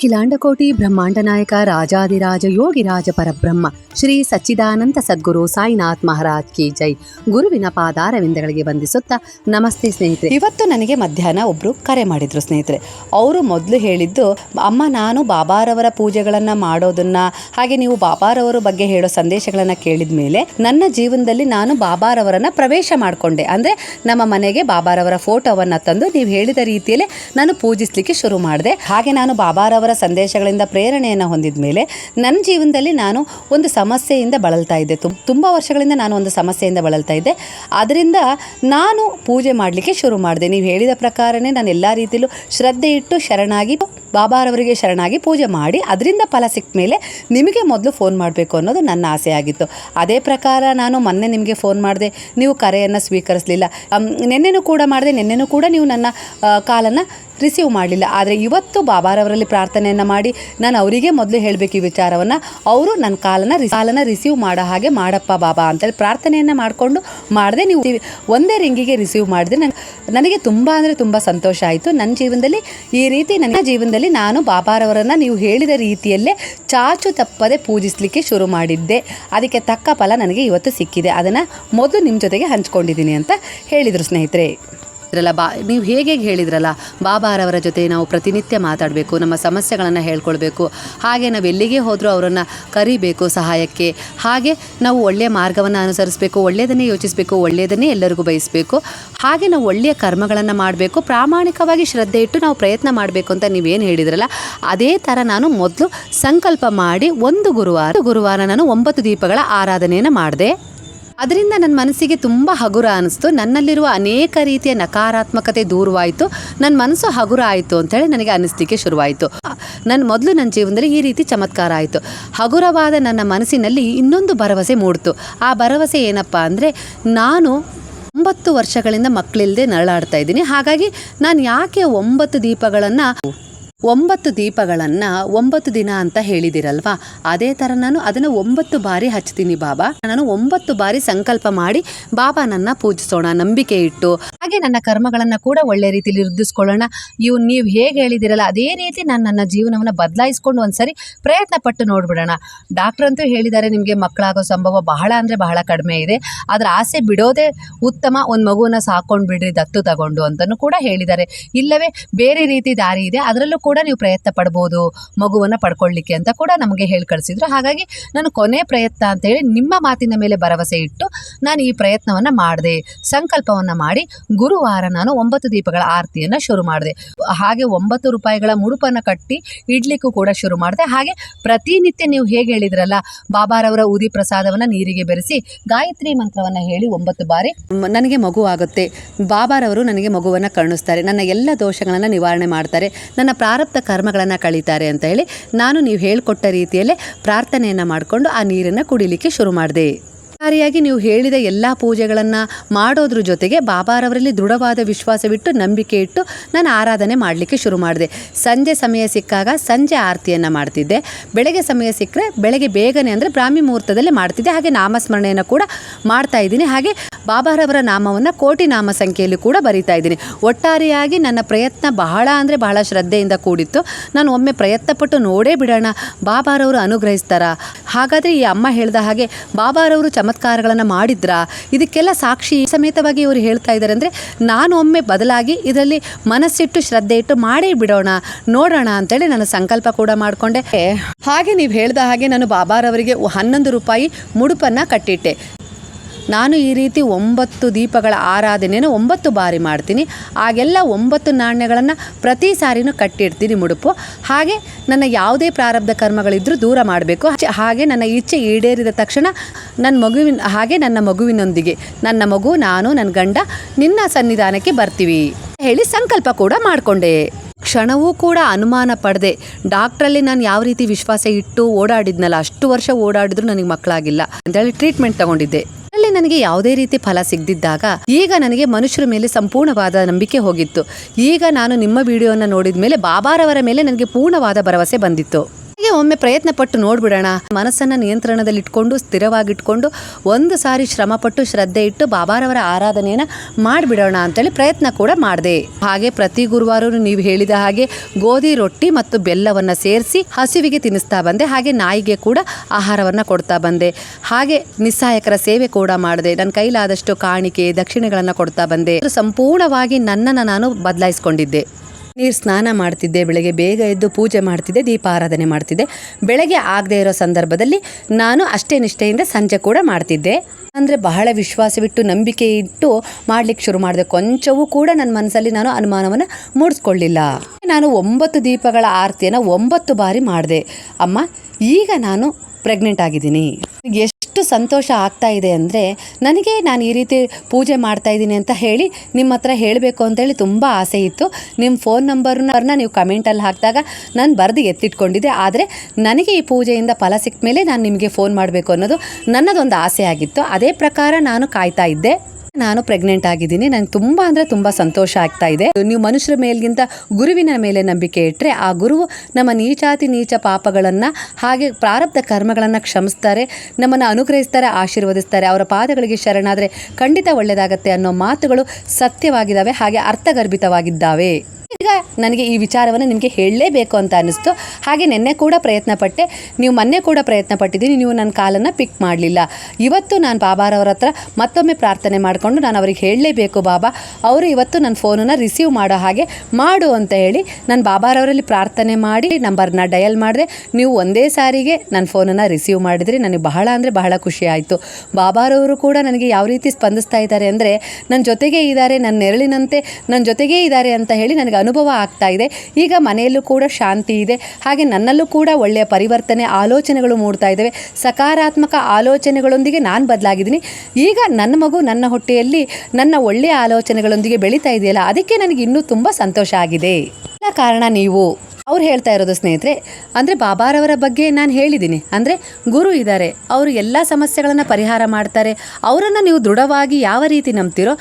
ಅಖಿಲಾಂಡಕೋಟಿ ಬ್ರಹ್ಮಾಂಡ ನಾಯಕ ರಾಜಾದಿರಾಜ ಯೋಗಿರಾಜ ಪರಬ್ರಹ್ಮ ಶ್ರೀ ಸಚ್ಚಿದಾನಂದ ಸದ್ಗುರು ಸಾಯಿನಾಥ್ ಮಹಾರಾಜ್ ಕಿ ಜೈ. ಗುರುವಿನ ಪಾದಾರವಿಂದಗಳಿಗೆ ವಂದಿಸುತ್ತಾ ನಮಸ್ತೆ ಸ್ನೇಹಿತರೆ. ಇವತ್ತು ನನಗೆ ಮಧ್ಯಾಹ್ನ ಒಬ್ರು ಕರೆ ಮಾಡಿದ್ರು ಸ್ನೇಹಿತರೆ. ಅವರು ಮೊದಲು ಹೇಳಿದ್ದು, ಅಮ್ಮ, ನಾನು ಬಾಬಾರವರ ಪೂಜೆಗಳನ್ನ ಮಾಡೋದನ್ನ, ಹಾಗೆ ನೀವು ಬಾಬಾರವರ ಬಗ್ಗೆ ಹೇಳೋ ಸಂದೇಶಗಳನ್ನ ಕೇಳಿದ ಮೇಲೆ ನನ್ನ ಜೀವನದಲ್ಲಿ ನಾನು ಬಾಬಾರವರನ್ನ ಪ್ರವೇಶ ಮಾಡಿಕೊಂಡೆ. ಅಂದ್ರೆ ನಮ್ಮ ಮನೆಗೆ ಬಾಬಾರವರ ಫೋಟೋವನ್ನ ತಂದು ನೀವು ಹೇಳಿದ ರೀತಿಯಲ್ಲಿ ನಾನು ಪೂಜಿಸ್ಲಿಕ್ಕೆ ಶುರು ಮಾಡಿದೆ. ಹಾಗೆ ನಾನು ಬಾಬಾರವರ ಸಂದೇಶಗಳಿಂದ ಪ್ರೇರಣೆಯನ್ನು ಹೊಂದಿದ ಮೇಲೆ ನನ್ನ ಜೀವನದಲ್ಲಿ ನಾನು ಒಂದು ಸಮಸ್ಯೆಯಿಂದ ಬಳಲ್ತಾ ಇದ್ದೆ. ತುಂಬ ವರ್ಷಗಳಿಂದ ನಾನು ಒಂದು ಸಮಸ್ಯೆಯಿಂದ ಬಳಲ್ತಾ ಇದ್ದೆ. ಅದರಿಂದ ನಾನು ಪೂಜೆ ಮಾಡಲಿಕ್ಕೆ ಶುರು ಮಾಡಿದೆ. ನೀವು ಹೇಳಿದ ಪ್ರಕಾರನೇ ನಾನು ಎಲ್ಲ ರೀತಿಯಲ್ಲೂ ಶ್ರದ್ಧೆ ಇಟ್ಟು ಶರಣಾಗಿ ಬಾಬಾರವರಿಗೆ ಶರಣಾಗಿ ಪೂಜೆ ಮಾಡಿ, ಅದರಿಂದ ಫಲ ಸಿಕ್ಕ ಮೇಲೆ ನಿಮಗೆ ಮೊದಲು ಫೋನ್ ಮಾಡಬೇಕು ಅನ್ನೋದು ನನ್ನ ಆಸೆ ಆಗಿತ್ತು. ಅದೇ ಪ್ರಕಾರ ನಾನು ಮೊನ್ನೆ ನಿಮಗೆ ಫೋನ್ ಮಾಡಿದೆ. ನೀವು ಕರೆಯನ್ನು ಸ್ವೀಕರಿಸಲಿಲ್ಲ. ನಿನ್ನೆನೂ ಕೂಡ ಮಾಡಿದೆ. ನಿನ್ನೆನೂ ಕೂಡ ನೀವು ನನ್ನ ಕಾಲನ್ನು ರಿಸೀವ್ ಮಾಡಲಿಲ್ಲ. ಆದರೆ ಇವತ್ತು ಬಾಬಾರವರಲ್ಲಿ ಪ್ರಾರ್ಥನೆಯನ್ನು ಮಾಡಿ ನಾನು ಅವರಿಗೆ ಮೊದಲು ಹೇಳಬೇಕು ಈ ವಿಚಾರವನ್ನು. ಅವರು ನನ್ನ ಕಾಲನ ಕಾಲನ ರಿಸೀವ್ ಮಾಡೋ ಹಾಗೆ ಮಾಡಪ್ಪ ಬಾಬಾ ಅಂತೇಳಿ ಪ್ರಾರ್ಥನೆಯನ್ನು ಮಾಡಿಕೊಂಡು ಮಾಡಿದೆ ನೀವು ಒಂದೇ ರಿಂಗಿಗೆ ರಿಸೀವ್ ಮಾಡಿದ್ರೆ ನಂಗೆ ನನಗೆ ತುಂಬ ಅಂದರೆ ತುಂಬ ಸಂತೋಷ ಆಯಿತು. ನನ್ನ ಜೀವನದಲ್ಲಿ ಈ ರೀತಿ ನನ್ನ ಜೀವನದಲ್ಲಿ ನಾನು ಬಾಬಾರವರನ್ನು ನೀವು ಹೇಳಿದ ರೀತಿಯಲ್ಲೇ ಚಾಚು ತಪ್ಪದೆ ಪೂಜಿಸಲಿಕ್ಕೆ ಶುರು ಮಾಡಿದ್ದೆ. ಅದಕ್ಕೆ ತಕ್ಕ ಫಲ ನನಗೆ ಇವತ್ತು ಸಿಕ್ಕಿದೆ. ಅದನ್ನು ಮೊದಲು ನಿಮ್ಮ ಜೊತೆಗೆ ಹಂಚ್ಕೊಂಡಿದ್ದೀನಿ ಅಂತ ಹೇಳಿದರು ಸ್ನೇಹಿತರೆ. ಇದ್ರಲ್ಲ ಬಾ, ನೀವು ಹೇಗೆ ಹೇಳಿದ್ರಲ್ಲ, ಬಾಬಾರವರ ಜೊತೆ ನಾವು ಪ್ರತಿನಿತ್ಯ ಮಾತಾಡಬೇಕು, ನಮ್ಮ ಸಮಸ್ಯೆಗಳನ್ನು ಹೇಳ್ಕೊಳ್ಬೇಕು, ಹಾಗೆ ನಾವು ಎಲ್ಲಿಗೆ ಹೋದರೂ ಅವರನ್ನು ಕರಿಬೇಕು ಸಹಾಯಕ್ಕೆ, ಹಾಗೆ ನಾವು ಒಳ್ಳೆಯ ಮಾರ್ಗವನ್ನು ಅನುಸರಿಸಬೇಕು, ಒಳ್ಳೆಯದನ್ನೇ ಯೋಚಿಸಬೇಕು, ಒಳ್ಳೆಯದನ್ನೇ ಎಲ್ಲರಿಗೂ ಬಯಸಬೇಕು, ಹಾಗೆ ನಾವು ಒಳ್ಳೆಯ ಕರ್ಮಗಳನ್ನು ಮಾಡಬೇಕು, ಪ್ರಾಮಾಣಿಕವಾಗಿ ಶ್ರದ್ಧೆ ಇಟ್ಟು ನಾವು ಪ್ರಯತ್ನ ಮಾಡಬೇಕು ಅಂತ ನೀವೇನು ಹೇಳಿದ್ರಲ್ಲ, ಅದೇ ಥರ ನಾನು ಮೊದಲು ಸಂಕಲ್ಪ ಮಾಡಿ ಒಂದು ಗುರುವಾರ ಗುರುವಾರ ನಾನು ಒಂಬತ್ತು ದೀಪಗಳ ಆರಾಧನೆಯನ್ನು ಮಾಡಿದೆ. ಅದರಿಂದ ನನ್ನ ಮನಸ್ಸಿಗೆ ತುಂಬ ಹಗುರ ಅನಿಸ್ತು. ನನ್ನಲ್ಲಿರುವ ಅನೇಕ ರೀತಿಯ ನಕಾರಾತ್ಮಕತೆ ದೂರವಾಯಿತು. ನನ್ನ ಮನಸ್ಸು ಹಗುರ ಆಯಿತು ಅಂತೇಳಿ ನನಗೆ ಅನ್ನಿಸ್ಲಿಕ್ಕೆ ಶುರುವಾಯಿತು. ನನ್ನ ಮೊದಲು ನನ್ನ ಜೀವನದಲ್ಲಿ ಈ ರೀತಿ ಚಮತ್ಕಾರ ಆಯಿತು. ಹಗುರವಾದ ನನ್ನ ಮನಸ್ಸಿನಲ್ಲಿ ಇನ್ನೊಂದು ಭರವಸೆ ಮೂಡಿತು. ಆ ಭರವಸೆ ಏನಪ್ಪ ಅಂದರೆ, ನಾನು ಒಂಬತ್ತು ವರ್ಷಗಳಿಂದ ಮಕ್ಕಳಿಲ್ಲದೆ ನರಳಾಡ್ತಾ ಇದ್ದೀನಿ. ಹಾಗಾಗಿ ನಾನು ಯಾಕೆ ಒಂಬತ್ತು ದೀಪಗಳನ್ನು ಒಂಬತ್ತು ದೀಪಗಳನ್ನು ಒಂಬತ್ತು ದಿನ ಅಂತ ಹೇಳಿದಿರಲ್ವಾ? ಅದೇ ಥರ ನಾನು ಅದನ್ನು ಒಂಬತ್ತು ಬಾರಿ ಹಚ್ತೀನಿ ಬಾಬಾ. ನಾನು ಒಂಬತ್ತು ಬಾರಿ ಸಂಕಲ್ಪ ಮಾಡಿ ಬಾಬಾ ನನ್ನ ಪೂಜಿಸೋಣ, ನಂಬಿಕೆ ಇಟ್ಟು, ಹಾಗೆ ನನ್ನ ಕರ್ಮಗಳನ್ನು ಕೂಡ ಒಳ್ಳೆ ರೀತಿಯಲ್ಲಿ ವೃದ್ಧಿಸ್ಕೊಳ್ಳೋಣ. ಇವು ನೀವು ಹೇಗೆ ಹೇಳಿದಿರಲ್ಲ, ಅದೇ ರೀತಿ ನಾನು ನನ್ನ ಜೀವನವನ್ನು ಬದಲಾಯಿಸ್ಕೊಂಡು ಒಂದ್ಸರಿ ಪ್ರಯತ್ನ ಪಟ್ಟು ನೋಡ್ಬಿಡೋಣ. ಡಾಕ್ಟರ್ ಅಂತೂ ಹೇಳಿದ್ದಾರೆ, ನಿಮಗೆ ಮಕ್ಕಳಾಗೋ ಸಂಭವ ಬಹಳ ಅಂದರೆ ಬಹಳ ಕಡಿಮೆ ಇದೆ. ಅದರ ಆಸೆ ಬಿಡೋದೇ ಉತ್ತಮ, ಒಂದು ಮಗುವನ್ನ ಸಾಕೊಂಡು ಬಿಡ್ರಿ, ದತ್ತು ತಗೊಂಡು ಅಂತಲೂ ಕೂಡ ಹೇಳಿದ್ದಾರೆ. ಇಲ್ಲವೇ, ಬೇರೆ ರೀತಿ ದಾರಿ ಇದೆ, ಅದರಲ್ಲೂ ಕೂಡ ನೀವು ಪ್ರಯತ್ನ ಪಡ್ಬೋದು, ಮಗುವನ್ನು ಪಡ್ಕೊಳ್ಳಿಕ್ಕೆ ಅಂತ ಕೂಡ ನಮಗೆ ಹೇಳಿ ಕಳಿಸಿದ್ರು. ಹಾಗಾಗಿ ನಾನು ಕೊನೆ ಪ್ರಯತ್ನ ಅಂತೇಳಿ ನಿಮ್ಮ ಮಾತಿನ ಮೇಲೆ ಭರವಸೆ ಇಟ್ಟು ನಾನು ಈ ಪ್ರಯತ್ನವನ್ನು ಮಾಡಿದೆ, ಸಂಕಲ್ಪವನ್ನು ಮಾಡಿ ಗುರುವಾರ ನಾನು ಒಂಬತ್ತು ದೀಪಗಳ ಆರತಿಯನ್ನು ಶುರು ಮಾಡಿದೆ. ಹಾಗೆ ಒಂಬತ್ತು ರೂಪಾಯಿಗಳ ಮುಡುಪನ್ನು ಕಟ್ಟಿ ಇಡ್ಲಿಕ್ಕೂ ಕೂಡ ಶುರು ಮಾಡಿದೆ. ಹಾಗೆ ಪ್ರತಿನಿತ್ಯ ನೀವು ಹೇಗೆ ಹೇಳಿದ್ರಲ್ಲ, ಬಾಬಾರವರ ಉದಿ ಪ್ರಸಾದವನ್ನು ನೀರಿಗೆ ಬೆರೆಸಿ ಗಾಯತ್ರಿ ಮಂತ್ರವನ್ನು ಹೇಳಿ ಒಂಬತ್ತು ಬಾರಿ ನನಗೆ ಮಗು ಆಗುತ್ತೆ, ಬಾಬಾರವರು ನನಗೆ ಮಗುವನ್ನು ಕರುಣಿಸ್ತಾರೆ, ನನ್ನ ಎಲ್ಲ ದೋಷಗಳನ್ನು ನಿವಾರಣೆ ಮಾಡ್ತಾರೆ, ನನ್ನ ಪ್ರಾರಬ್ಧ ಕರ್ಮಗಳನ್ನು ಕಳೀತಾರೆ ಅಂತ ಹೇಳಿ ನಾನು ನೀವು ಹೇಳಿಕೊಟ್ಟ ರೀತಿಯಲ್ಲೇ ಪ್ರಾರ್ಥನೆಯನ್ನು ಮಾಡಿಕೊಂಡು ಆ ನೀರನ್ನು ಕುಡಿಲಿಕ್ಕೆ ಶುರು ಮಾಡಿದೆ. ಸಾರಿಯಾಗಿ ನೀವು ಹೇಳಿದ ಎಲ್ಲ ಪೂಜೆಗಳನ್ನು ಮಾಡೋದ್ರ ಜೊತೆಗೆ ಬಾಬಾರವರಲ್ಲಿ ದೃಢವಾದ ವಿಶ್ವಾಸವಿಟ್ಟು ನಂಬಿಕೆ ಇಟ್ಟು ನಾನು ಆರಾಧನೆ ಮಾಡಲಿಕ್ಕೆ ಶುರು ಮಾಡಿದೆ. ಸಂಜೆ ಸಮಯ ಸಿಕ್ಕಾಗ ಸಂಜೆ ಆರತಿಯನ್ನು ಮಾಡ್ತಿದ್ದೆ. ಬೆಳಗ್ಗೆ ಸಮಯ ಸಿಕ್ಕರೆ ಬೆಳಗ್ಗೆ ಬೇಗನೆ ಅಂದರೆ ಬ್ರಾಹ್ಮಿ ಮುಹೂರ್ತದಲ್ಲಿ ಮಾಡ್ತಿದ್ದೆ. ಹಾಗೆ ನಾಮಸ್ಮರಣೆಯನ್ನು ಕೂಡ ಮಾಡ್ತಾ ಇದ್ದೀನಿ. ಹಾಗೆ ಬಾಬಾರವರ ನಾಮವನ್ನು ಕೋಟಿ ನಾಮ ಸಂಖ್ಯೆಯಲ್ಲಿ ಕೂಡ ಬರಿತಾ ಇದ್ದೀನಿ. ಒಟ್ಟಾರೆಯಾಗಿ ನನ್ನ ಪ್ರಯತ್ನ ಬಹಳ ಅಂದರೆ ಬಹಳ ಶ್ರದ್ಧೆಯಿಂದ ಕೂಡಿತ್ತು. ನಾನು ಒಮ್ಮೆ ಪ್ರಯತ್ನಪಟ್ಟು ನೋಡೇ ಬಿಡೋಣ. ಬಾಬಾರವರು ಅನುಗ್ರಹಿಸ್ತಾರ? ಹಾಗಾದರೆ ಈ ಅಮ್ಮ ಹೇಳಿದ ಹಾಗೆ ಬಾಬಾರವರು ಚಮತ್ಕಾರಗಳನ್ನು ಮಾಡಿದ್ರಾ? ಇದಕ್ಕೆಲ್ಲ ಸಾಕ್ಷಿ ಸಮೇತವಾಗಿ ಇವರು ಹೇಳ್ತಾ ಇದ್ದಾರೆ ಅಂದರೆ ನಾನು ಒಮ್ಮೆ ಬದಲಾಗಿ ಇದರಲ್ಲಿ ಮನಸ್ಸಿಟ್ಟು ಶ್ರದ್ಧೆ ಇಟ್ಟು ಮಾಡೇ ಬಿಡೋಣ, ನೋಡೋಣ ಅಂತೇಳಿ ನಾನು ಸಂಕಲ್ಪ ಕೂಡ ಮಾಡಿಕೊಂಡೆ. ಹಾಗೆ ನೀವು ಹೇಳ್ದ ಹಾಗೆ ನಾನು ಬಾಬಾರವರಿಗೆ ಹನ್ನೊಂದು ರೂಪಾಯಿ ಮುಡುಪನ್ನು ಕಟ್ಟಿಟ್ಟೆ. ನಾನು ಈ ರೀತಿ ಒಂಬತ್ತು ದೀಪಗಳ ಆರಾಧನೆಯನ್ನು ಒಂಬತ್ತು ಬಾರಿ ಮಾಡ್ತೀನಿ. ಆಗೆಲ್ಲ ಒಂಬತ್ತು ನಾಣ್ಯಗಳನ್ನು ಪ್ರತಿ ಸಾರಿನೂ ಕಟ್ಟಿಡ್ತೀನಿ ಮುಡುಪು. ಹಾಗೆ ನನ್ನ ಯಾವುದೇ ಪ್ರಾರಬ್ಧ ಕರ್ಮಗಳಿದ್ದರೂ ದೂರ ಮಾಡಬೇಕು. ಹಾಗೆ ನನ್ನ ಇಚ್ಛೆ ಈಡೇರಿದ ತಕ್ಷಣ ನನ್ನ ಮಗುವಿನ, ಹಾಗೆ ನನ್ನ ಮಗುವಿನೊಂದಿಗೆ, ನನ್ನ ಮಗು, ನಾನು ನನ್ನ ಗಂಡ ನಿನ್ನ ಸನ್ನಿಧಾನಕ್ಕೆ ಬರ್ತೀವಿ. ಹೇಳಿ ಸಂಕಲ್ಪ ಕೂಡ ಮಾಡಿಕೊಂಡೆ. ಕ್ಷಣವೂ ಕೂಡ ಅನುಮಾನ ಪಡೆದೆ. ಡಾಕ್ಟ್ರಲ್ಲಿ ನಾನು ಯಾವ ರೀತಿ ವಿಶ್ವಾಸ ಇಟ್ಟು ಓಡಾಡಿದ್ನಲ್ಲ, ಅಷ್ಟು ವರ್ಷ ಓಡಾಡಿದ್ರು ನನಗೆ ಮಕ್ಕಳಾಗಿಲ್ಲ ಅಂತೇಳಿ ಟ್ರೀಟ್ಮೆಂಟ್ ತಗೊಂಡಿದ್ದೆ. ಅಲ್ಲಿ ನನಗೆ ಯಾವುದೇ ರೀತಿ ಫಲ ಸಿಗದಿದ್ದಾಗ ಈಗ ನನಗೆ ಮನುಷ್ಯರ ಮೇಲೆ ಸಂಪೂರ್ಣವಾದ ನಂಬಿಕೆ ಹೋಗಿತ್ತು. ಈಗ ನಾನು ನಿಮ್ಮ ವಿಡಿಯೋನ ನೋಡಿದ ಮೇಲೆ ಬಾಬಾರವರ ಮೇಲೆ ನನಗೆ ಪೂರ್ಣವಾದ ಭರವಸೆ ಬಂದಿತ್ತು. ಹಾಗೆ ಒಮ್ಮೆ ಪ್ರಯತ್ನ ಪಟ್ಟು ನೋಡ್ಬಿಡೋಣ. ಮನಸ್ಸನ್ನು ನಿಯಂತ್ರಣದಲ್ಲಿ ಇಟ್ಕೊಂಡು ಸ್ಥಿರವಾಗಿಟ್ಕೊಂಡು ಒಂದು ಸಾರಿ ಶ್ರಮ ಪಟ್ಟು ಶ್ರದ್ಧೆ ಇಟ್ಟು ಬಾಬಾರವರ ಆರಾಧನೆಯನ್ನ ಮಾಡಿಬಿಡೋಣ ಅಂತೇಳಿ ಪ್ರಯತ್ನ ಕೂಡ ಮಾಡಿದೆ. ಹಾಗೆ ಪ್ರತಿ ಗುರುವಾರ ನೀವು ಹೇಳಿದ ಹಾಗೆ ಗೋಧಿ, ರೊಟ್ಟಿ ಮತ್ತು ಬೆಲ್ಲವನ್ನ ಸೇರಿಸಿ ಹಸಿವಿಗೆ ತಿನ್ನಿಸ್ತಾ ಬಂದೆ. ಹಾಗೆ ನಾಯಿಗೆ ಕೂಡ ಆಹಾರವನ್ನ ಕೊಡ್ತಾ ಬಂದೆ. ಹಾಗೆ ನಿಸ್ಸಹಾಯಕರ ಸೇವೆ ಕೂಡ ಮಾಡಿದೆ. ನನ್ನ ಕೈಲಾದಷ್ಟು ಕಾಣಿಕೆ, ದಕ್ಷಿಣೆಗಳನ್ನು ಕೊಡ್ತಾ ಬಂದೆ. ಸಂಪೂರ್ಣವಾಗಿ ನನ್ನನ್ನು ನಾನು ಬದಲಾಯಿಸ್ಕೊಂಡಿದ್ದೆ. ನೀರು ಸ್ನಾನ ಮಾಡ್ತಿದ್ದೆ, ಬೆಳಗ್ಗೆ ಬೇಗ ಎದ್ದು ಪೂಜೆ ಮಾಡ್ತಿದ್ದೆ, ದೀಪಾರಾಧನೆ ಮಾಡ್ತಿದ್ದೆ. ಬೆಳಗ್ಗೆ ಆಗದೆ ಇರೋ ಸಂದರ್ಭದಲ್ಲಿ ನಾನು ಅಷ್ಟೇ ನಿಷ್ಠೆಯಿಂದ ಸಂಜೆ ಕೂಡ ಮಾಡ್ತಿದ್ದೆ. ಅಂದರೆ ಬಹಳ ವಿಶ್ವಾಸವಿಟ್ಟು, ನಂಬಿಕೆ ಇಟ್ಟು ಮಾಡ್ಲಿಕ್ಕೆ ಶುರು ಮಾಡಿದೆ. ಕೊಂಚವೂ ಕೂಡ ನನ್ನ ಮನಸ್ಸಲ್ಲಿ ನಾನು ಅನುಮಾನವನ್ನು ಮೂಡಿಸ್ಕೊಳ್ಳಿಲ್ಲ. ನಾನು ಒಂಬತ್ತು ದೀಪಗಳ ಆರತಿಯನ್ನು ಒಂಬತ್ತು ಬಾರಿ ಮಾಡಿದೆ. ಅಮ್ಮ, ಈಗ ನಾನು ಪ್ರೆಗ್ನೆಂಟ್ ಆಗಿದ್ದೀನಿ. ಎಷ್ಟು ಸಂತೋಷ ಆಗ್ತಾ ಇದೆ ಅಂದರೆ, ನನಗೆ ನಾನು ಈ ರೀತಿ ಪೂಜೆ ಮಾಡ್ತಾ ಇದ್ದೀನಿ ಅಂತ ಹೇಳಿ ನಿಮ್ಮ ಹತ್ರ ಹೇಳಬೇಕು ಅಂತೇಳಿ ತುಂಬ ಆಸೆ ಇತ್ತು. ನಿಮ್ಮ ಫೋನ್ ನಂಬರ್ನ ನೀವು ಕಮೆಂಟಲ್ಲಿ ಹಾಕಿದಾಗ ನಾನು ಬರೆದು ಎತ್ತಿಟ್ಕೊಂಡಿದ್ದೆ. ಆದರೆ ನನಗೆ ಈ ಪೂಜೆಯಿಂದ ಫಲ ಸಿಕ್ಕ ಮೇಲೆ ನಾನು ನಿಮಗೆ ಫೋನ್ ಮಾಡಬೇಕು ಅನ್ನೋದು ನನ್ನದೊಂದು ಆಸೆ ಆಗಿತ್ತು. ಅದೇ ಪ್ರಕಾರ ನಾನು ಕಾಯ್ತಾ ಇದ್ದೆ. ನಾನು ಪ್ರೆಗ್ನೆಂಟ್ ಆಗಿದ್ದೀನಿ. ನಂಗೆ ತುಂಬ ಅಂದರೆ ತುಂಬ ಸಂತೋಷ ಆಗ್ತಾ ಇದೆ. ನೀವು ಮನುಷ್ಯರ ಮೇಲ್ಗಿಂತ ಗುರುವಿನ ಮೇಲೆ ನಂಬಿಕೆ ಇಟ್ಟರೆ ಆ ಗುರು ನಮ್ಮ ನೀಚಾತಿ ನೀಚ ಪಾಪಗಳನ್ನು ಹಾಗೆ ಪ್ರಾರಬ್ಧ ಕರ್ಮಗಳನ್ನು ಕ್ಷಮಿಸ್ತಾರೆ, ನಮ್ಮನ್ನು ಅನುಗ್ರಹಿಸ್ತಾರೆ, ಆಶೀರ್ವದಿಸ್ತಾರೆ, ಅವರ ಪಾದಗಳಿಗೆ ಶರಣಾದರೆ ಖಂಡಿತ ಒಳ್ಳೆಯದಾಗತ್ತೆ ಅನ್ನೋ ಮಾತುಗಳು ಸತ್ಯವಾಗಿದ್ದಾವೆ, ಹಾಗೆ ಅರ್ಥಗರ್ಭಿತವಾಗಿದ್ದಾವೆ. ಈಗ ನನಗೆ ಈ ವಿಚಾರವನ್ನು ನಿಮಗೆ ಹೇಳಲೇಬೇಕು ಅಂತ ಅನ್ನಿಸ್ತು. ಹಾಗೆ ನಿನ್ನೆ ಕೂಡ ಪ್ರಯತ್ನ ಪಟ್ಟೆ ನೀವು ಮೊನ್ನೆ ಕೂಡ ಪ್ರಯತ್ನ ಪಟ್ಟಿದ್ದೀನಿ ನೀವು ನನ್ನ ಕಾಲನ್ನು ಪಿಕ್ ಮಾಡಲಿಲ್ಲ. ಇವತ್ತು ನಾನು ಬಾಬಾರವ್ರ ಹತ್ರ ಮತ್ತೊಮ್ಮೆ ಪ್ರಾರ್ಥನೆ ಮಾಡಿಕೊಂಡು ನಾನು ಅವ್ರಿಗೆ ಹೇಳಲೇಬೇಕು, ಬಾಬಾ. ಅವರು ಇವತ್ತು ನನ್ನ ಫೋನನ್ನು ರಿಸೀವ್ ಮಾಡೋ ಹಾಗೆ ಮಾಡು ಅಂತ ಹೇಳಿ ನಾನು ಬಾಬಾರವರಲ್ಲಿ ಪ್ರಾರ್ಥನೆ ಮಾಡಿ ನಂಬರ್ನ ಡಯಲ್ ಮಾಡಿದೆ. ನೀವು ಒಂದೇ ಸಾರಿಗೆ ನನ್ನ ಫೋನನ್ನು ರಿಸೀವ್ ಮಾಡಿದ್ರಿ. ನನಗೆ ಬಹಳ ಅಂದರೆ ಬಹಳ ಖುಷಿ ಆಯಿತು. ಬಾಬಾರವರು ಕೂಡ ನನಗೆ ಯಾವ ರೀತಿ ಸ್ಪಂದಿಸ್ತಾ ಇದ್ದಾರೆ ಅಂದರೆ, ನನ್ನ ಜೊತೆಗೇ ಇದ್ದಾರೆ, ನನ್ನ ನೆರಳಿನಂತೆ, ನನ್ನ ಜೊತೆಗೇ ಇದ್ದಾರೆ ಅಂತ ಹೇಳಿ ನನಗೆ ಅನುಭವ ಆಗ್ತಾ ಇದೆ. ಈಗ ಮನೆಯಲ್ಲೂ ಕೂಡ ಶಾಂತಿ ಇದೆ. ಹಾಗೆ ನನ್ನಲ್ಲೂ ಕೂಡ ಒಳ್ಳೆಯ ಪರಿವರ್ತನೆ, ಆಲೋಚನೆಗಳು ಮೂಡ್ತಾ ಇದ್ದಾವೆ. ಸಕಾರಾತ್ಮಕ ಆಲೋಚನೆಗಳೊಂದಿಗೆ ನಾನು ಬದಲಾಗಿದ್ದೀನಿ. ಈಗ ನನ್ನ ಮಗು ನನ್ನ ಹೊಟ್ಟೆಯಲ್ಲಿ ನನ್ನ ಒಳ್ಳೆಯ ಆಲೋಚನೆಗಳೊಂದಿಗೆ ಬೆಳೀತಾ ಇದೆಯಲ್ಲ, ಅದಕ್ಕೆ ನನಗೆ ಇನ್ನೂ ತುಂಬ ಸಂತೋಷ ಆಗಿದೆ. ಎಲ್ಲ ಕಾರಣ ನೀವು. ಅವ್ರು ಹೇಳ್ತಾ ಇರೋದು ಸ್ನೇಹಿತರೆ, ಅಂದರೆ ಬಾಬಾರವರ ಬಗ್ಗೆ ನಾನು ಹೇಳಿದ್ದೀನಿ. ಅಂದರೆ ಗುರು ಇದ್ದಾರೆ. ಅವರು ಎಲ್ಲ ಸಮಸ್ಯೆಗಳನ್ನು ಪರಿಹಾರ ಮಾಡ್ತಾರೆ. ಅವರನ್ನು ನೀವು ದೃಢವಾಗಿ ಯಾವ ರೀತಿ ನಂಬ್ತಿರೋ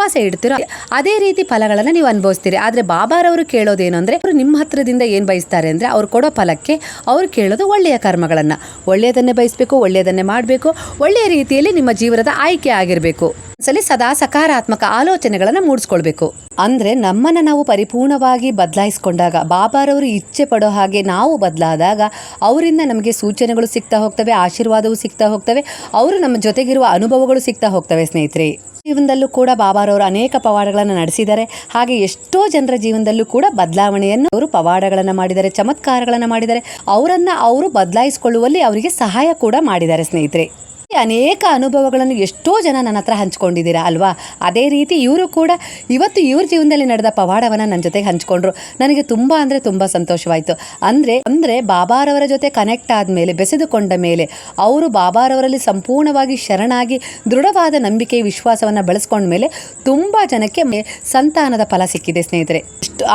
ವಿಶ್ವಾಸ ಇಡ್ತಿರೋ ಅದೇ ರೀತಿ ಫಲಗಳನ್ನು ನೀವು ಅನುಭವಿಸ್ತೀರಿ. ಆದರೆ ಬಾಬಾರವರು ಕೇಳೋದೇನು ಅಂದರೆ ಅವರು ನಿಮ್ಮ ಹತ್ರದಿಂದ ಏನು ಬಯಸ್ತಾರೆ ಅಂದರೆ ಅವ್ರು ಕೊಡೋ ಫಲಕ್ಕೆ ಅವ್ರು ಕೇಳೋದು ಒಳ್ಳೆಯ ಕರ್ಮಗಳನ್ನು. ಒಳ್ಳೆಯದನ್ನೇ ಬಯಸಬೇಕು, ಒಳ್ಳೆಯದನ್ನೇ ಮಾಡಬೇಕು, ಒಳ್ಳೆಯ ರೀತಿಯಲ್ಲಿ ನಿಮ್ಮ ಜೀವನದ ಆಯ್ಕೆ ಆಗಿರಬೇಕು. ಸಲಿ ಸದಾ ಸಕಾರಾತ್ಮಕ ಆಲೋಚನೆಗಳನ್ನು ಮೂಡಿಸ್ಕೊಳ್ಬೇಕು. ಅಂದ್ರೆ ನಮ್ಮನ್ನ ನಾವು ಪರಿಪೂರ್ಣವಾಗಿ ಬದಲಾಯಿಸ್ಕೊಂಡಾಗ, ಬಾಬಾರವರು ಇಚ್ಛೆ ಪಡೋ ಹಾಗೆ ನಾವು ಬದಲಾದಾಗ ಅವರಿಂದ ನಮಗೆ ಸೂಚನೆಗಳು ಸಿಗ್ತಾ ಹೋಗ್ತವೆ, ಆಶೀರ್ವಾದವು ಸಿಗ್ತಾ ಹೋಗ್ತವೆ, ಅವರು ನಮ್ಮ ಜೊತೆಗಿರುವ ಅನುಭವಗಳು ಸಿಗ್ತಾ ಹೋಗ್ತವೆ ಸ್ನೇಹಿತರೆ. ಜೀವನದಲ್ಲೂ ಕೂಡ ಬಾಬಾರವರು ಅನೇಕ ಪವಾಡಗಳನ್ನು ನಡೆಸಿದ್ದಾರೆ. ಹಾಗೆ ಎಷ್ಟೋ ಜನರ ಜೀವನದಲ್ಲೂ ಕೂಡ ಬದಲಾವಣೆಯನ್ನು ಅವರು ಪವಾಡಗಳನ್ನು ಮಾಡಿದ್ದಾರೆ, ಚಮತ್ಕಾರಗಳನ್ನು ಮಾಡಿದ್ದಾರೆ. ಅವರನ್ನು ಅವರು ಬದಲಾಯಿಸಿಕೊಳ್ಳುವಲ್ಲಿ ಅವರಿಗೆ ಸಹಾಯ ಕೂಡ ಮಾಡಿದ್ದಾರೆ ಸ್ನೇಹಿತರೆ. ಅನೇಕ ಅನುಭವಗಳನ್ನು ಎಷ್ಟೋ ಜನ ನನ್ನ ಹತ್ರ ಹಂಚ್ಕೊಂಡಿದ್ದೀರಾ ಅಲ್ವಾ? ಅದೇ ರೀತಿ ಇವರು ಕೂಡ ಇವತ್ತು ಇವ್ರ ಜೀವನದಲ್ಲಿ ನಡೆದ ಪವಾಡವನ್ನು ನನ್ನ ಜೊತೆಗೆ ಹಂಚ್ಕೊಂಡ್ರು. ನನಗೆ ತುಂಬ ಅಂದರೆ ತುಂಬ ಸಂತೋಷವಾಯಿತು. ಅಂದರೆ ಅಂದರೆ ಬಾಬಾರವರ ಜೊತೆ ಕನೆಕ್ಟ್ ಆದಮೇಲೆ, ಬೆಸೆದುಕೊಂಡ ಮೇಲೆ ಅವರು ಬಾಬಾರವರಲ್ಲಿ ಸಂಪೂರ್ಣವಾಗಿ ಶರಣಾಗಿ, ದೃಢವಾದ ನಂಬಿಕೆ, ವಿಶ್ವಾಸವನ್ನು ಬೆಳೆಸ್ಕೊಂಡ ಮೇಲೆ ತುಂಬ ಜನಕ್ಕೆ ಸಂತಾನದ ಫಲ ಸಿಕ್ಕಿದೆ ಸ್ನೇಹಿತರೆ.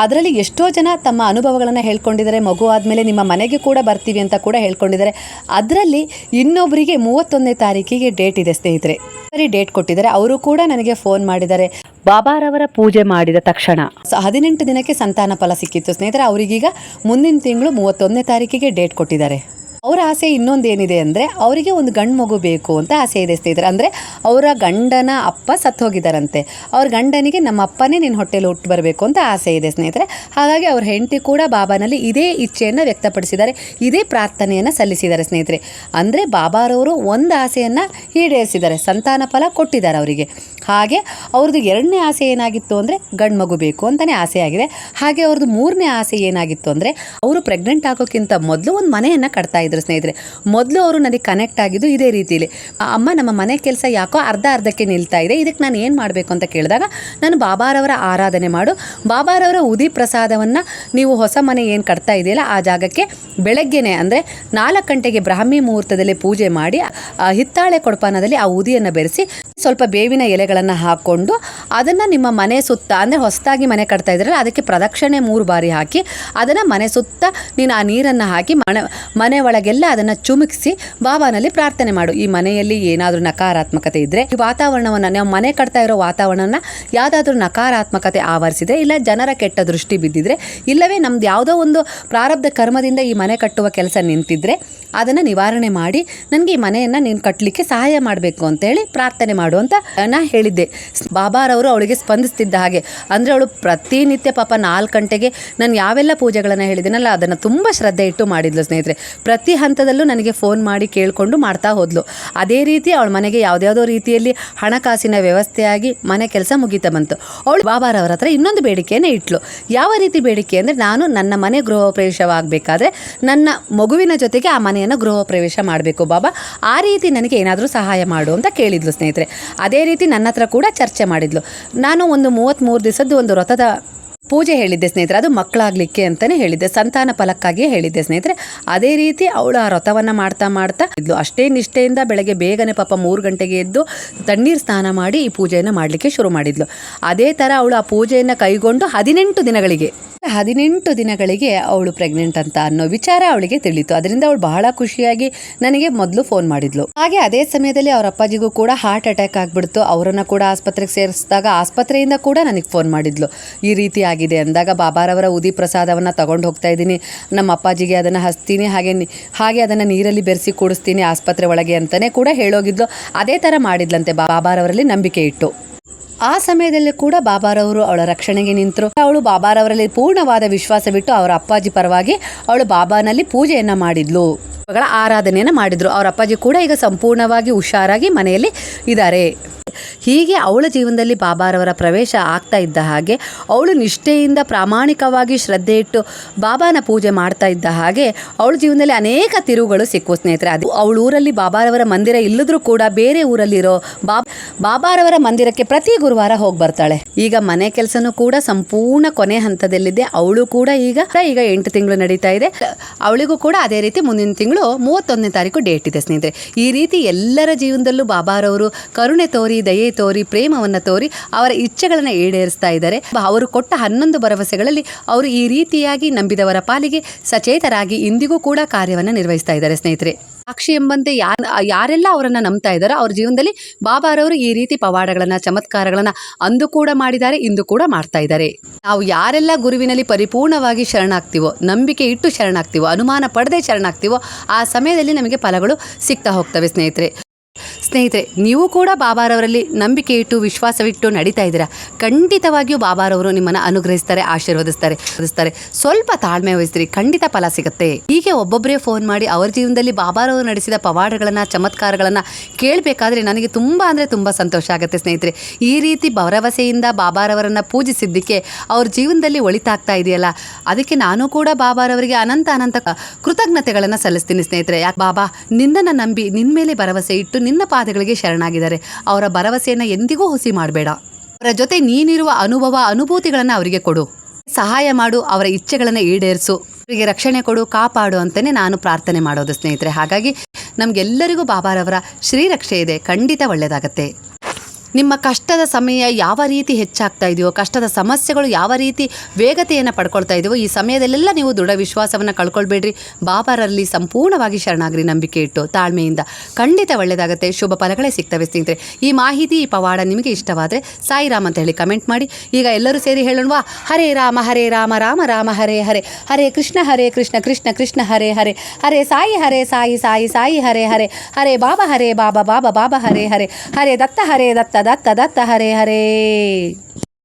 ಅದರಲ್ಲಿ ಎಷ್ಟೋ ಜನ ತಮ್ಮ ಅನುಭವಗಳನ್ನು ಹೇಳ್ಕೊಂಡಿದ್ದಾರೆ. ಮಗು ಆದಮೇಲೆ ನಿಮ್ಮ ಮನೆಗೆ ಕೂಡ ಬರ್ತೀವಿ ಅಂತ ಕೂಡ ಹೇಳ್ಕೊಂಡಿದ್ದಾರೆ. ಅದರಲ್ಲಿ ಇನ್ನೊಬ್ಬರಿಗೆ ಮೂವತ್ತೊಂದನೇ ತಾರೀಕಿಗೆ ಡೇಟ್ ಇದೆ ಸ್ನೇಹಿತರೆ. ಸರಿ ಡೇಟ್ ಕೊಟ್ಟಿದ್ದಾರೆ. ಅವರು ಕೂಡ ನನಗೆ ಫೋನ್ ಮಾಡಿದ್ದಾರೆ. ಬಾಬಾರವರ ಪೂಜೆ ಮಾಡಿದ ತಕ್ಷಣ. ಸೊ ಹದಿನೆಂಟು ದಿನಕ್ಕೆ ಸಂತಾನ ಫಲ ಸಿಕ್ಕಿತ್ತು ಸ್ನೇಹಿತರೆ. ಅವರಿಗೀಗ ಮುಂದಿನ ತಿಂಗಳು ಮೂವತ್ತೊಂದನೇ ತಾರೀಕಿಗೆ ಡೇಟ್ ಕೊಟ್ಟಿದ್ದಾರೆ. ಅವರ ಆಸೆ ಇನ್ನೊಂದೇನಿದೆ ಅಂದರೆ ಅವರಿಗೆ ಒಂದು ಗಂಡು ಮಗು ಬೇಕು ಅಂತ ಆಸೆ ಇದೆ ಸ್ನೇಹಿತರೆ. ಅಂದರೆ ಅವರ ಗಂಡನ ಅಪ್ಪ ಸತ್ತು ಹೋಗಿದ್ದಾರಂತೆ. ಅವ್ರ ಗಂಡನಿಗೆ ನಮ್ಮ ಅಪ್ಪನೇ ನಿನ್ನ ಹೊಟ್ಟೆಲಿ ಹುಟ್ಟು ಬರಬೇಕು ಅಂತ ಆಸೆ ಇದೆ ಸ್ನೇಹಿತರೆ. ಹಾಗಾಗಿ ಅವ್ರ ಹೆಂಡತಿ ಕೂಡ ಬಾಬಾನಲ್ಲಿ ಇದೇ ಇಚ್ಛೆಯನ್ನು ವ್ಯಕ್ತಪಡಿಸಿದ್ದಾರೆ. ಇದೇ ಪ್ರಾರ್ಥನೆಯನ್ನು ಸಲ್ಲಿಸಿದ್ದಾರೆ ಸ್ನೇಹಿತರೆ. ಅಂದರೆ ಬಾಬಾರವರು ಒಂದು ಆಸೆಯನ್ನು ಈಡೇರಿಸಿದ್ದಾರೆ. ಸಂತಾನ ಫಲ ಕೊಟ್ಟಿದ್ದಾರೆ ಅವರಿಗೆ. ಹಾಗೆ ಅವ್ರದ್ದು ಎರಡನೇ ಆಸೆ ಏನಾಗಿತ್ತು ಅಂದರೆ ಗಂಡು ಮಗು ಬೇಕು ಅಂತಲೇ ಆಸೆ ಆಗಿದೆ ಹಾಗೆ ಅವ್ರದ್ದು ಮೂರನೇ ಆಸೆ ಏನಾಗಿತ್ತು ಅಂದರೆ ಅವರು ಪ್ರೆಗ್ನೆಂಟ್ ಆಗೋಕ್ಕಿಂತ ಮೊದಲು ಒಂದು ಮನೆಯನ್ನು ಕಟ್ತಾ ಸ್ನೇಹಿತರೆ, ಮೊದಲು ಅವರು ನನಗೆ ಕನೆಕ್ಟ್ ಆಗಿದ್ದು ಇದೇ ರೀತಿಲಿ. ಆ ಅಮ್ಮ ನಮ್ಮ ಮನೆ ಕೆಲಸ ಯಾಕೋ ಅರ್ಧ ಅರ್ಧಕ್ಕೆ ನಿಲ್ತಾ ಇದೆ, ಇದಕ್ಕೆ ನಾನು ಏನು ಮಾಡಬೇಕು ಅಂತ ಕೇಳಿದಾಗ ನಾನು ಬಾಬಾರವರ ಆರಾಧನೆ ಮಾಡು. ಬಾಬಾರವರ ಉದಿ ಪ್ರಸಾದವನ್ನು ನೀವು ಹೊಸ ಮನೆ ಏನು ಕಟ್ತಾ ಇದೆಯಲ್ಲ, ಆ ಜಾಗಕ್ಕೆ ಬೆಳಗ್ಗೆನೆ ಅಂದರೆ ನಾಲ್ಕು ಗಂಟೆಗೆ ಬ್ರಾಹ್ಮಿ ಮುಹೂರ್ತದಲ್ಲಿ ಪೂಜೆ ಮಾಡಿ ಹಿತ್ತಾಳೆ ಕೊಡಪಾನದಲ್ಲಿ ಆ ಉದಿಯನ್ನು ಬೆರೆಸಿ ಸ್ವಲ್ಪ ಬೇವಿನ ಎಲೆಗಳನ್ನು ಹಾಕ್ಕೊಂಡು ಅದನ್ನು ನಿಮ್ಮ ಮನೆ ಸುತ್ತ, ಅಂದರೆ ಹೊಸದಾಗಿ ಮನೆ ಕಟ್ತಾ ಇದ್ರಲ್ಲ, ಅದಕ್ಕೆ ಪ್ರದಕ್ಷಿಣೆ ಮೂರು ಬಾರಿ ಹಾಕಿ, ಅದನ್ನು ಮನೆ ಸುತ್ತ ನೀನು ಆ ನೀರನ್ನು ಹಾಕಿ ಮನೆ ಮನೆ ಒಳಗೆಲ್ಲ ಅದನ್ನು ಚುಮುಕಿಸಿ ಬಾಬಾನಲ್ಲಿ ಪ್ರಾರ್ಥನೆ ಮಾಡು. ಈ ಮನೆಯಲ್ಲಿ ಏನಾದರೂ ನಕಾರಾತ್ಮಕತೆ ಇದ್ದರೆ ಈ ವಾತಾವರಣವನ್ನು, ನಾವು ಮನೆ ಕಟ್ತಾ ಇರೋ ವಾತಾವರಣನ ಯಾವುದಾದ್ರೂ ನಕಾರಾತ್ಮಕತೆ ಆವರಿಸಿದ್ರೆ, ಇಲ್ಲ ಜನರ ಕೆಟ್ಟ ದೃಷ್ಟಿ ಬಿದ್ದಿದ್ರೆ, ಇಲ್ಲವೇ ನಮ್ದು ಯಾವುದೋ ಒಂದು ಪ್ರಾರಬ್ಧ ಕರ್ಮದಿಂದ ಈ ಮನೆ ಕಟ್ಟುವ ಕೆಲಸ ನಿಂತಿದ್ರೆ ಅದನ್ನು ನಿವಾರಣೆ ಮಾಡಿ ನನಗೆ ಈ ಮನೆಯನ್ನು ನೀನು ಕಟ್ಟಲಿಕ್ಕೆ ಸಹಾಯ ಮಾಡಬೇಕು ಅಂತೇಳಿ ಪ್ರಾರ್ಥನೆ ಮಾಡು ಅಂತ ನಾ ಹೇಳಿದ್ದೆ. ಬಾಬಾರವರು ಅವಳಿಗೆ ಸ್ಪಂದಿಸ್ತಿದ್ದ ಹಾಗೆ. ಅಂದರೆ ಅವಳು ಪ್ರತಿನಿತ್ಯ ಪಾಪ ನಾಲ್ಕು ಗಂಟೆಗೆ ನಾನು ಯಾವೆಲ್ಲ ಪೂಜೆಗಳನ್ನು ಹೇಳಿದ್ದೀನಲ್ಲ ಅದನ್ನು ತುಂಬ ಶ್ರದ್ಧೆ ಇಟ್ಟು ಮಾಡಿದ್ಲು ಸ್ನೇಹಿತರೆ. ಪ್ರತಿ ಹಂತದಲ್ಲೂ ನನಗೆ ಫೋನ್ ಮಾಡಿ ಕೇಳಿಕೊಂಡು ಮಾಡ್ತಾ ಹೋದ್ಲು. ಅದೇ ರೀತಿ ಅವಳ ಮನೆಗೆ ಯಾವುದ್ಯಾವುದೋ ರೀತಿಯಲ್ಲಿ ಹಣಕಾಸಿನ ವ್ಯವಸ್ಥೆಯಾಗಿ ಮನೆ ಕೆಲಸ ಮುಗಿತಾ ಬಂತು. ಅವಳು ಬಾಬಾರವರ ಹತ್ರ ಇನ್ನೊಂದು ಬೇಡಿಕೆಯನ್ನು ಇಟ್ಲು. ಯಾವ ರೀತಿ ಬೇಡಿಕೆ ಅಂದರೆ, ನಾನು ನನ್ನ ಮನೆ ಗೃಹ ಪ್ರವೇಶವಾಗಬೇಕಾದ್ರೆ ನನ್ನ ಮಗುವಿನ ಜೊತೆಗೆ ಆ ಮನೆಯನ್ನು ಗೃಹ ಪ್ರವೇಶ ಮಾಡಬೇಕು. ಬಾಬಾ, ಆ ರೀತಿ ನನಗೆ ಏನಾದರೂ ಸಹಾಯ ಮಾಡು ಅಂತ ಕೇಳಿದ್ಲು ಸ್ನೇಹಿತರೆ. ಅದೇ ರೀತಿ ನನ್ನ ಹತ್ರ ಕೂಡ ಚರ್ಚೆ ಮಾಡಿದ್ಲು. ನಾನು ಒಂದು ಮೂವತ್ತ್ಮೂರು ದಿವಸದ್ದು ಒಂದು ವ್ರತದ ಪೂಜೆ ಹೇಳಿದ್ದೆ ಸ್ನೇಹಿತರೆ. ಅದು ಮಕ್ಕಳಾಗಲಿಕ್ಕೆ ಅಂತಲೇ ಹೇಳಿದ್ದೆ. ಸಂತಾನ ಫಲಕ್ಕಾಗಿಯೇ ಹೇಳಿದ್ದೆ ಸ್ನೇಹಿತರೆ. ಅದೇ ರೀತಿ ಅವಳು ಆ ವ್ರತವನ್ನು ಮಾಡ್ತಾ ಮಾಡ್ತಾ ಇದ್ಲು. ಅಷ್ಟೇ ನಿಷ್ಠೆಯಿಂದ ಬೆಳಗ್ಗೆ ಬೇಗನೆ ಪಾಪ ಮೂರು ಗಂಟೆಗೆ ಎದ್ದು ತಣ್ಣೀರು ಸ್ನಾನ ಮಾಡಿ ಈ ಪೂಜೆಯನ್ನು ಮಾಡಲಿಕ್ಕೆ ಶುರು ಮಾಡಿದ್ಲು. ಅದೇ ಥರ ಅವಳು ಆ ಪೂಜೆಯನ್ನು ಕೈಗೊಂಡು ಹದಿನೆಂಟು ದಿನಗಳಿಗೆ ಹದಿನೆಂಟು ದಿನಗಳಿಗೆ ಅವಳು ಪ್ರೆಗ್ನೆಂಟ್ ಅಂತ ಅನ್ನೋ ವಿಚಾರ ಅವಳಿಗೆ ತಿಳಿತು. ಅದರಿಂದ ಅವಳು ಬಹಳ ಖುಷಿಯಾಗಿ ನನಗೆ ಮೊದಲು ಫೋನ್ ಮಾಡಿದ್ಲು. ಹಾಗೆ ಅದೇ ಸಮಯದಲ್ಲಿ ಅವರ ಅಪ್ಪಾಜಿಗೂ ಕೂಡ ಹಾರ್ಟ್ ಅಟ್ಯಾಕ್ ಆಗಿಬಿಡ್ತು. ಅವರನ್ನು ಕೂಡ ಆಸ್ಪತ್ರೆಗೆ ಸೇರಿಸಿದಾಗ ಆಸ್ಪತ್ರೆಯಿಂದ ಕೂಡ ನನಗೆ ಫೋನ್ ಮಾಡಿದ್ಲು. ಈ ರೀತಿ ಆಗಿದೆ ಅಂದಾಗ ಬಾಬಾರವರ ಉದಿ ಪ್ರಸಾದವನ್ನು ತಗೊಂಡು ಹೋಗ್ತಾ ಇದ್ದೀನಿ. ನಮ್ಮ ಅಪ್ಪಾಜಿಗೆ ಅದನ್ನು ಹಸ್ತೀನಿ ಹಾಗೆ ಹಾಗೆ ಅದನ್ನು ನೀರಲ್ಲಿ ಬೆರೆಸಿ ಕೂಡಿಸ್ತೀನಿ ಆಸ್ಪತ್ರೆ ಒಳಗೆ ಅಂತಲೇ ಕೂಡ ಹೇಳೋಗಿದ್ಲು. ಅದೇ ಥರ ಮಾಡಿದ್ಲಂತೆ ಬಾಬಾರವರಲ್ಲಿ ನಂಬಿಕೆ ಇಟ್ಟು. ಆ ಸಮಯದಲ್ಲಿ ಕೂಡ ಬಾಬಾರವರು ಅವಳ ರಕ್ಷಣೆಗೆ ನಿಂತರು. ಅವಳು ಬಾಬಾರವರಲ್ಲಿ ಪೂರ್ಣವಾದ ವಿಶ್ವಾಸವಿಟ್ಟು ಅವರ ಅಪ್ಪಾಜಿ ಪರವಾಗಿ ಅವಳು ಬಾಬಾನಲ್ಲಿ ಪೂಜೆಯನ್ನ ಮಾಡಿದ್ಲು. ಅವಳ ಆರಾಧನೆಯನ್ನು ಮಾಡಿದ್ರು. ಅವರ ಅಪ್ಪಾಜಿ ಕೂಡ ಈಗ ಸಂಪೂರ್ಣವಾಗಿ ಹುಷಾರಾಗಿ ಮನೆಯಲ್ಲಿ ಇದ್ದಾರೆ. ಹೀಗೆ ಅವಳ ಜೀವನದಲ್ಲಿ ಬಾಬಾರವರ ಪ್ರವೇಶ ಆಗ್ತಾ ಇದ್ದ ಹಾಗೆ ಅವಳು ನಿಷ್ಠೆಯಿಂದ ಪ್ರಾಮಾಣಿಕವಾಗಿ ಶ್ರದ್ಧೆ ಇಟ್ಟು ಬಾಬಾನ ಪೂಜೆ ಮಾಡ್ತಾ ಇದ್ದ ಹಾಗೆ ಅವಳ ಜೀವನದಲ್ಲಿ ಅನೇಕ ತಿರುವುಗಳು ಸಿಕ್ಕುವ ಸ್ನೇಹಿತರೆ. ಅದು ಅವಳ ಊರಲ್ಲಿ ಬಾಬಾರವರ ಮಂದಿರ ಇಲ್ಲದ್ರೂ ಕೂಡ ಬೇರೆ ಊರಲ್ಲಿರೋ ಬಾಬ್, ಬಾಬಾರವರ ಮಂದಿರಕ್ಕೆ ಪ್ರತಿ ಗುರುವಾರ ಹೋಗಿ ಬರ್ತಾಳೆ. ಈಗ ಮನೆ ಕೆಲಸನೂ ಕೂಡ ಸಂಪೂರ್ಣ ಕೊನೆ ಹಂತದಲ್ಲಿದೆ. ಅವಳು ಕೂಡ ಈಗ ಈಗ ಎಂಟು ತಿಂಗಳು ನಡೀತಾ ಇದೆ. ಅವಳಿಗೂ ಕೂಡ ಅದೇ ರೀತಿ ಮುಂದಿನ ತಿಂಗಳು ಮೂವತ್ತೊಂದನೇ ತಾರೀಕು ಡೇಟ್ ಇದೆ ಸ್ನೇಹಿತರೆ. ಈ ರೀತಿ ಎಲ್ಲರ ಜೀವನದಲ್ಲೂ ಬಾಬಾರವರು ಕರುಣೆ ತೋರಿ, ದಯೆ ತೋರಿ, ಪ್ರೇಮವನ್ನು ತೋರಿ ಅವರ ಇಚ್ಛೆಗಳನ್ನು ಈಡೇರಿಸ್ತಾ ಇದ್ದಾರೆ. ಅವರು ಕೊಟ್ಟ ಹನ್ನೊಂದು ಭರವಸೆಗಳಲ್ಲಿ ಅವರು ಈ ರೀತಿಯಾಗಿ ನಂಬಿದವರ ಪಾಲಿಗೆ ಸಚೇತರಾಗಿ ಇಂದಿಗೂ ಕೂಡ ಕಾರ್ಯವನ್ನು ನಿರ್ವಹಿಸ್ತಾ ಇದ್ದಾರೆ ಸ್ನೇಹಿತರೆ. ಸಾಕ್ಷಿ ಎಂಬಂತೆ ಯಾರ, ಯಾರೆಲ್ಲ ಅವರನ್ನು ನಂಬ್ತಾ ಇದ್ದಾರೋ ಅವ್ರ ಜೀವನದಲ್ಲಿ ಬಾಬಾರವರು ಈ ರೀತಿ ಪವಾಡಗಳನ್ನು, ಚಮತ್ಕಾರಗಳನ್ನು ಅಂದು ಕೂಡ ಮಾಡಿದ್ದಾರೆ, ಇಂದು ಕೂಡ ಮಾಡ್ತಾ ಇದ್ದಾರೆ. ನಾವು ಯಾರೆಲ್ಲ ಗುರುವಿನಲ್ಲಿ ಪರಿಪೂರ್ಣವಾಗಿ ಶರಣಾಗ್ತೀವೋ, ನಂಬಿಕೆ ಇಟ್ಟು ಶರಣಾಗ್ತೀವೋ, ಅನುಮಾನ ಪಡದೆ ಶರಣಾಗ್ತೀವೋ, ಆ ಸಮಯದಲ್ಲಿ ನಮಗೆ ಫಲಗಳು ಸಿಗ್ತಾ ಹೋಗ್ತವೆ ಸ್ನೇಹಿತರೆ. ಸ್ನೇಹಿತರೆ, ನೀವು ಕೂಡ ಬಾಬಾರವರಲ್ಲಿ ನಂಬಿಕೆ ಇಟ್ಟು ವಿಶ್ವಾಸವಿಟ್ಟು ನಡೀತಾ ಇದ್ದೀರಾ? ಖಂಡಿತವಾಗಿಯೂ ಬಾಬಾರವರು ನಿಮ್ಮನ್ನು ಅನುಗ್ರಹಿಸ್ತಾರೆ, ಆಶೀರ್ವದಿಸ್ತಾರೆ ಸ್ತಾರೆ ಸ್ವಲ್ಪ ತಾಳ್ಮೆ ವಹಿಸ್ತೀರಿ ಖಂಡಿತ ಫಲ ಸಿಗುತ್ತೆ. ಹೀಗೆ ಒಬ್ಬೊಬ್ಬರೇ ಫೋನ್ ಮಾಡಿ ಅವ್ರ ಜೀವನದಲ್ಲಿ ಬಾಬಾರವರು ನಡೆಸಿದ ಪವಾಡಗಳನ್ನು, ಚಮತ್ಕಾರಗಳನ್ನು ಕೇಳಬೇಕಾದ್ರೆ ನನಗೆ ತುಂಬ ಅಂದರೆ ತುಂಬ ಸಂತೋಷ ಆಗುತ್ತೆ ಸ್ನೇಹಿತರೆ. ಈ ರೀತಿ ಭರವಸೆಯಿಂದ ಬಾಬಾರವರನ್ನು ಪೂಜಿಸಿದ್ದಕ್ಕೆ ಅವ್ರ ಜೀವನದಲ್ಲಿ ಒಳಿತಾಗ್ತಾ ಇದೆಯಲ್ಲ, ಅದಕ್ಕೆ ನಾನು ಕೂಡ ಬಾಬಾರವರಿಗೆ ಅನಂತ ಅನಂತ ಕೃತಜ್ಞತೆಗಳನ್ನು ಸಲ್ಲಿಸ್ತೀನಿ ಸ್ನೇಹಿತರೆ. ಯಾಕೆ ಬಾಬಾ, ನಿನ್ನನ್ನು ನಂಬಿ ನಿನ್ನ ಮೇಲೆ ಭರವಸೆ ಇಟ್ಟು ನಿನ್ನ ಪಾದಗಳಿಗೆ ಶರಣಾಗಿದ್ದಾರೆ. ಅವರ ಭರವಸೆಯನ್ನು ಎಂದಿಗೂ ಹುಸಿ ಮಾಡಬೇಡ. ಅವರ ಜೊತೆ ನೀನಿರುವ ಅನುಭವ, ಅನುಭೂತಿಗಳನ್ನು ಅವರಿಗೆ ಕೊಡು. ಸಹಾಯ ಮಾಡು, ಅವರ ಇಚ್ಛೆಗಳನ್ನು ಈಡೇರಿಸು. ಅವರಿಗೆ ರಕ್ಷಣೆ ಕೊಡು, ಕಾಪಾಡು ಅಂತಲೇ ನಾನು ಪ್ರಾರ್ಥನೆ ಮಾಡೋದು ಸ್ನೇಹಿತರೆ. ಹಾಗಾಗಿ ನಮಗೆಲ್ಲರಿಗೂ ಬಾಬಾರವರ ಶ್ರೀರಕ್ಷೆ ಇದೆ. ಖಂಡಿತ ಒಳ್ಳೆಯದಾಗತ್ತೆ. ನಿಮ್ಮ ಕಷ್ಟದ ಸಮಯ ಯಾವ ರೀತಿ ಹೆಚ್ಚಾಗ್ತಾ ಇದೆಯೋ, ಕಷ್ಟದ ಸಮಸ್ಯೆಗಳು ಯಾವ ರೀತಿ ವೇಗತೆಯನ್ನು ಪಡ್ಕೊಳ್ತಾ ಇದೆಯೋ, ಈ ಸಮಯದಲ್ಲೆಲ್ಲ ನೀವು ದೃಢ ವಿಶ್ವಾಸವನ್ನು ಕಳ್ಕೊಳ್ಬೇಡ್ರಿ. ಬಾಬಾರಲ್ಲಿ ಸಂಪೂರ್ಣವಾಗಿ ಶರಣಾಗ್ರಿ ನಂಬಿಕೆ ಇಟ್ಟು ತಾಳ್ಮೆಯಿಂದ ಖಂಡಿತ ಒಳ್ಳೆಯದಾಗುತ್ತೆ ಶುಭ ಫಲಗಳೇ ಸಿಗ್ತವೆ ಸ್ನೇಹಿತರೆ. ಈ ಮಾಹಿತಿ, ಈ ಪವಾಡ ನಿಮಗೆ ಇಷ್ಟವಾದರೆ ಸಾಯಿರಾಮ್ ಅಂತ ಹೇಳಿ ಕಮೆಂಟ್ ಮಾಡಿ. ಈಗ ಎಲ್ಲರೂ ಸೇರಿ ಹೇಳೋಣವಾ? ಹರೇ ರಾಮ ಹರೇ ರಾಮ ರಾಮ ರಾಮ, ಹರೇ ಹರೇ. ಹರೇ ಕೃಷ್ಣ ಹರೇ ಕೃಷ್ಣ ಕೃಷ್ಣ ಕೃಷ್ಣ, ಹರೇ ಹರೇ. ಹರೇ ಸಾಯಿ ಹರೇ ಸಾಯಿ ಸಾಯಿ ಸಾಯಿ, ಹರೇ ಹರೇ. ಹರೇ ಬಾಬಾ ಹರೇ ಬಾಬಾ ಬಾಬಾ ಬಾಬಾ, ಹರೇ ಹರೇ. ಹರೇ ದತ್ತ ಹರೇ ದತ್ತ ದತ್ತ ದತ್ತ ಹರೇ ಹರೇ